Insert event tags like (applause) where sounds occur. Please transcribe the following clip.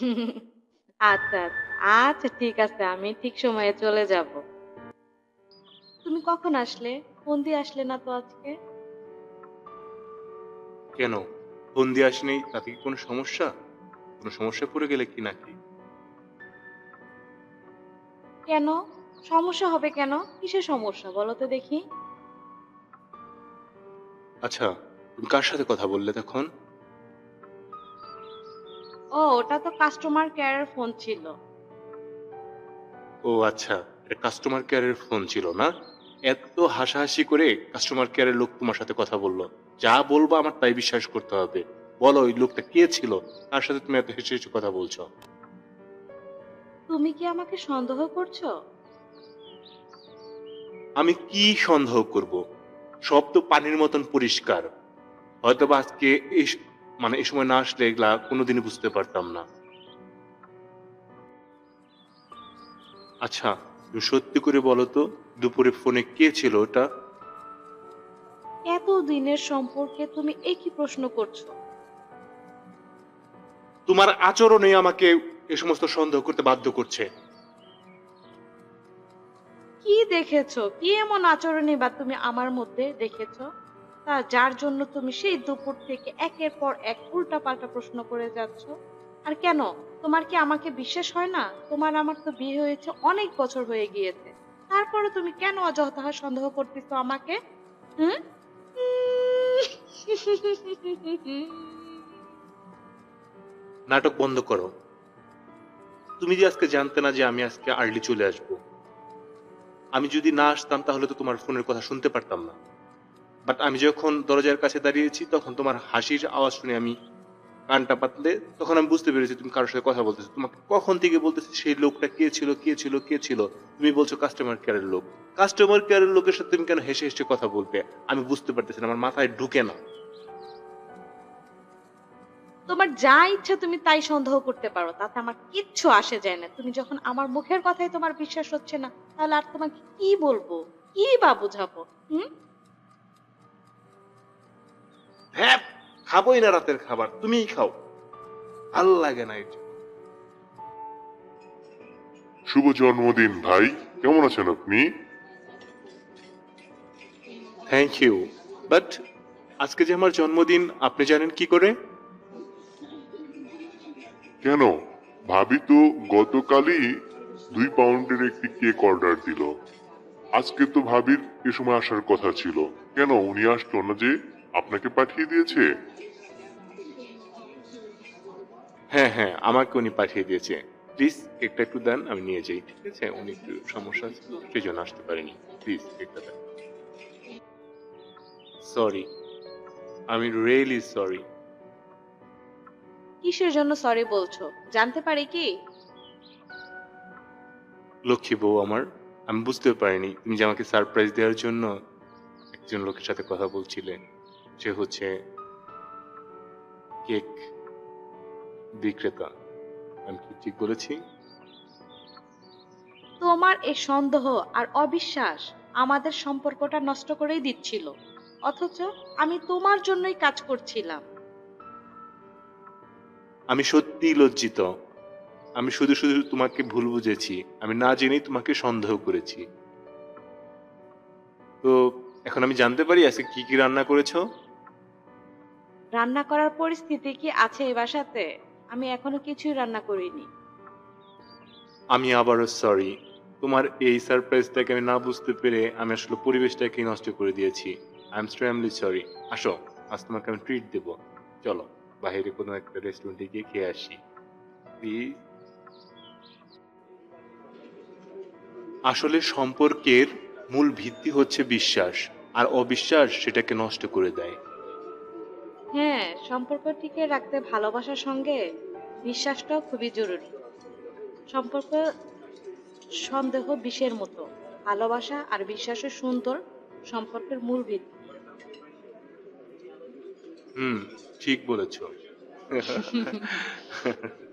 (laughs) আচ্ছা আচ্ছা ঠিক আছে আমি ঠিক সময়ে চলে যাব। তুমি কখন আসলে? ফোন দিয়ে আসলে না তো আজকে? কেন? ফোন দিয়ে আসেনি? তাতে কি কোনো সমস্যা? কোনো সমস্যা পড়ে গেলে কি নাকি? কেন? সমস্যা হবে কেন? কিসের সমস্যা? বলো তো দেখি। আচ্ছা তুমি কার সাথে কথা বললে তখন? ও ওটা তো কাস্টমার কেয়ারের ফোন ছিল। ও আচ্ছা এটা কাস্টমার কেয়ারের ফোন ছিল না? এত হাসাহাসি করে কাস্টমার কেয়ারের লোক তোমার সাথে কথা বলল। যা বলব আমার তাই বিশ্বাস করতে হবে। বলো ওই লোকটা কে ছিল? তার সাথে তুমি এত হেসে হেসে কথা বলছো। তুমি কি আমাকে সন্দেহ করছ? আমি কি সন্দেহ করব? সব তো পানির মতন পরিষ্কার। হয়তো বা আজকে এই মানে এই সময় না আসলে এগুলা কোনোদিনই বুঝতে পারতাম না। আচ্ছা তুমি সত্যি করে বলো তো দুপুরে ফোনে কে ছিল ওটা? এত দিনের সম্পর্কে তুমি একই প্রশ্ন করছ? তোমার আচরণে আমাকে এ সমস্ত সন্দেহ করতে বাধ্য করছে। কি দেখেছ? কি এমন আচরণই বা তুমি আমার মধ্যে দেখেছ? তা যার জন্য তুমি সেই দুপুর থেকে একের পর এক উল্টা পাল্টা প্রশ্ন করে যাচ্ছ? আর কেন? তোমার কি আমাকে বিশ্বাস হয় না? তোমার আমার তো বিয়ে হয়েছে অনেক বছর হয়ে গিয়েছে। তারপরে তুমি কেন অযথা সন্দেহ করতেছো আমাকে? হুম? নাটক বন্ধ করো। তুমি যে আজকে জানতে না যে আমি আজকে আর্লি চলে আসব। আমি যদি না আসতাম তাহলে তো তোমার ফোনের কথা শুনতে পারতাম না। বাট আমি যখন দরজার কাছে দাঁড়িয়েছি, তখন তোমার হাসির আওয়াজ শুনে আমি কানটা পাতলে, তখন আমি বুঝতে পেরেছি তুমি কারোর সাথে কথা বলতেছো। তোমাকে কখন থেকে বলতেছি, সেই লোকটা কে ছিল কে ছিল কে ছিল? তুমি বলছো কাস্টমার কেয়ারের লোক। কাস্টমার কেয়ারের লোকের সাথে তুমি কেন হেসে হেসে কথা বলবে? আমি বুঝতে পারতেছি না, আমার মাথায় ঢুকে না। তোমার যা ইচ্ছা তুমি তাই সন্দেহ করতে পারো, তাতে আমার কিচ্ছু আসে যায় না। তুমি যখন আমার মুখের কথাই তোমার বিশ্বাস হচ্ছে না, তাহলে আর তোমাকে কি বলব? কি বা বুঝাবো? হুম? খাবোই না রাতের খাবার তুমিই খাও। ভালো লাগে না এটা। শুভ জন্মদিন ভাই। কেমন আছেন আপনি? থ্যাংক ইউ বাট আজকে যে আমার জন্মদিন আপনি জানেন কি করে? কেন? ভাবি তো গতকালই দুই পাউন্ডের একটি কেক অর্ডার দিল। আজকে তো ভাবির এ সময় আসার কথা ছিল। কেন? উনি আসলো না যে? আপনাকে পাঠিয়ে দিয়েছে? হ্যাঁ হ্যাঁ আমাকে উনি পাঠিয়ে দিয়েছে। প্লিজ কেকটা একটু দেন আমি নিয়ে যাই ঠিক আছে? উনি একটু সমস্যা আছে সেই জন্য আসতে পারেনি। প্লিজ কেকটা দেন। সরি আমি রিয়েলি সরি কিসের জন্য সরি বলছো? জানতে পারি কি? লক্ষ্মী বউ আমার আমি বুঝতে পারিনি। তুমি যে আমাকে সারপ্রাইজ দেওয়ার জন্য একজন লোকের সাথে কথা বলছিলে। সে হচ্ছে কেক বিক্রেতা। আমি কি ঠিক বলেছি? তোমার এই সন্দেহ আর অবিশ্বাস আমাদের সম্পর্কটা নষ্ট করেই দিচ্ছিল। অথচ আমি তোমার জন্যই কাজ করছিলাম। আমি সত্যিই লজ্জিত। আমি শুধু শুধু তোমাকে ভুল বুঝেছি। আমি না জেনেই তোমাকে সন্দেহ করেছি। তো এখন আমি জানতে পারি আজকে কি কি রান্না করেছ? রান্না করার পরিস্থিতি কি আছে এই বাসাতে? আমি এখনও কিছুই রান্না করিনি। আমি আবারও সরি তোমার এই সারপ্রাইজটাকে আমি না বুঝতে পেরে আমি আসলে পরিবেশটাকে নষ্ট করে দিয়েছি। আই এম এক্সট্রিমলি সরি আসো, আজ তোমাকে আমি ট্রিট দেব। চলো, বাইরে কোনো একটা রেস্টুরেন্টে গিয়ে খেয়ে আসি। আসলে সম্পর্কের মূল ভিত্তি হচ্ছে বিশ্বাস, আর অবিশ্বাস সেটাকে নষ্ট করে দেয়। হ্যাঁ সম্পর্ক টিকে রাখতে ভালোবাসার সঙ্গে বিশ্বাসটাও খুবই জরুরি। সম্পর্ক সন্দেহ বিষের মতো। ভালোবাসা আর বিশ্বাসের সুন্দর সম্পর্কের মূল ভিত্তি। হুম ঠিক বলেছ। (laughs)